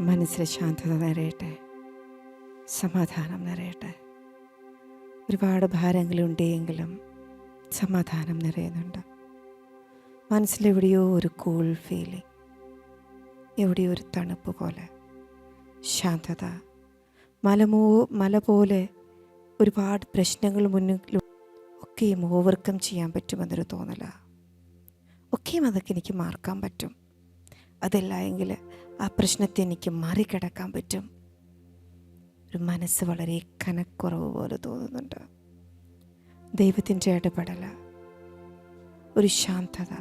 മനസ്സിൽ ശാന്തത നിറയട്ടെ. സമാധാനം നിറയട്ടെ. ഒരുപാട് ഭാരങ്ങളുണ്ടെങ്കിലും സമാധാനം നിറയുന്നുണ്ട്. മനസ്സിലെവിടെയോ ഒരു കൂൾ ഫീലിംഗ് എവിടെയോ ഒരു തണുപ്പ് പോലെ ശാന്തത മലമോ മല പോലെ ഒരുപാട് പ്രശ്നങ്ങൾ മുന്നിലും ഒക്കെയും ഓവർകം ചെയ്യാൻ പറ്റുമെന്നൊരു തോന്നല. ഒക്കെയും അതൊക്കെ എനിക്ക് മാർക്കാൻ പറ്റും. അതല്ല എങ്കിൽ ആ പ്രശ്നത്തെ എനിക്ക് മറികടക്കാൻ പറ്റും. ഒരു മനസ്സ് വളരെ കനക്കുറവ് പോലെ തോന്നുന്നുണ്ട്. ദൈവത്തിന്റെ ഇടപെടൽ ഒരു ശാന്തത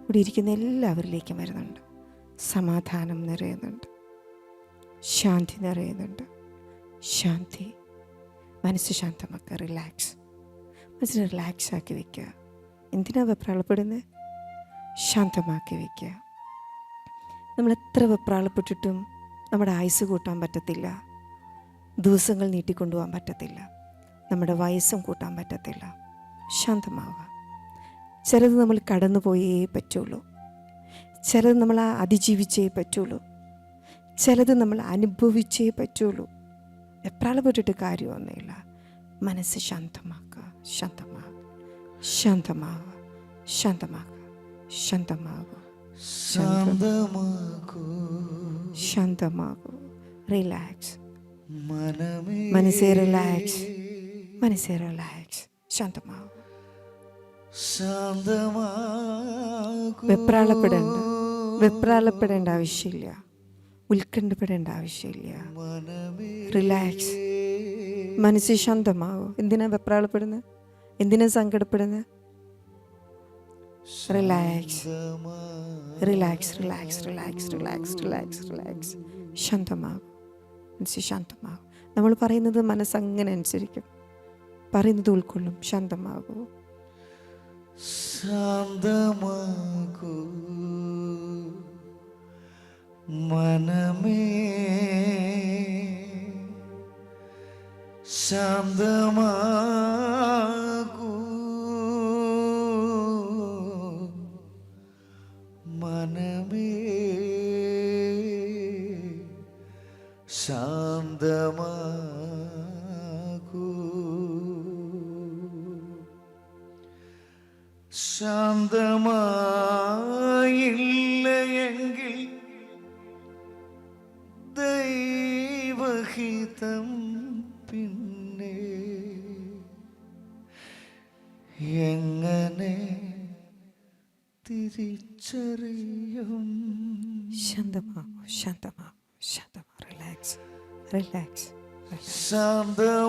ഇവിടെ ഇരിക്കുന്ന എല്ലാവരിലേക്കും വരുന്നുണ്ട്. സമാധാനം നിറയുന്നുണ്ട്. ശാന്തി നിറയുന്നുണ്ട്. ശാന്തി മനസ്സ് ശാന്തമാക്കുക റിലാക്സ് മനസ്സിനെ റിലാക്സ് ആക്കി വയ്ക്കുക എന്തിനാ വെപ്രാളപ്പെടുന്നത് ശാന്തമാക്കി വയ്ക്കുക നമ്മൾ എത്ര വെപ്രാളപ്പെട്ടിട്ടും നമ്മുടെ ആയുസ് കൂട്ടാൻ പറ്റത്തില്ല. ദിവസങ്ങൾ നീട്ടിക്കൊണ്ടുപോകാൻ പറ്റത്തില്ല. നമ്മുടെ വയസ്സും കൂട്ടാൻ പറ്റത്തില്ല. ശാന്തമാവുക. ചിലത് നമ്മൾ കടന്നു പോയേ പറ്റുള്ളൂ. ചിലത് നമ്മൾ അതിജീവിച്ചേ പറ്റുള്ളൂ. ചിലത് നമ്മൾ അനുഭവിച്ചേ പറ്റുള്ളൂ. എപ്രാളപ്പെട്ടിട്ട് കാര്യമൊന്നുമില്ല. മനസ്സ് ശാന്തമാക്കുക. ശാന്തമാകുക ശാന്തമാകുക ശാന്തമാകുക ശാന്തമാകുക ശാന്തമാകൂ. ശാന്തമാകൂ. റിലാക്സ് മനസ്സേ റിലാക്സ് മനസ്സേ റിലാക്സ് ശാന്തമാകും. വെപ്രാളപ്പെടേണ്ട. വെപ്രാളപ്പെടേണ്ട ആവശ്യമില്ല. ഉത്കണ്ഠപ്പെടേണ്ട ആവശ്യമില്ല. റിലാക്സ് മനസ്സ് ശാന്തമാകും. എന്തിനാ വെപ്രാളപ്പെടുന്നത് എന്തിനാ സങ്കടപ്പെടുന്നത് relax relax relax relax relax relax relax ശാന്തമാകും മനസ്സ് ശാന്തമാകും നമ്മൾ പറയുന്നത് മനസ്സങ്ങനെ അനുസരിക്കും. പറയുന്നത് ഉൾക്കൊള്ളും. ശാന്തമാകൂ. ശാന്തമാകൂ. മനമേ. ശാന്തമാകൂ ശാന്തമാകൂ. ശാന്തമായില്ല എങ്കിൽ ദൈവഹിതം പിന്നെ എങ്ങനെ തിരിച്ചറിയും? ശാന്തമാകൂ ശാന്തമാകൂ. ശാന്തമാ റിലാക്സ് റിലാക്സ് ശാന്തമായില്ല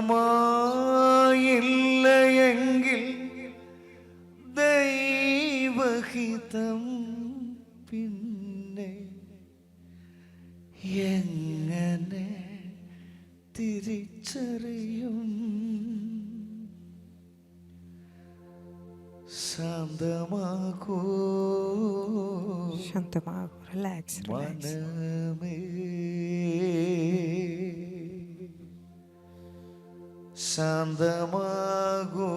ദൈവഹിതം പിന്നെ എങ്ങനെ തിരിച്ചറിയും? ശാന്തമാകൂ ശാന്തമാകൂ റിലാക്സ് റിലാക്സ് മനമേ. ശാന്തമാകൂ.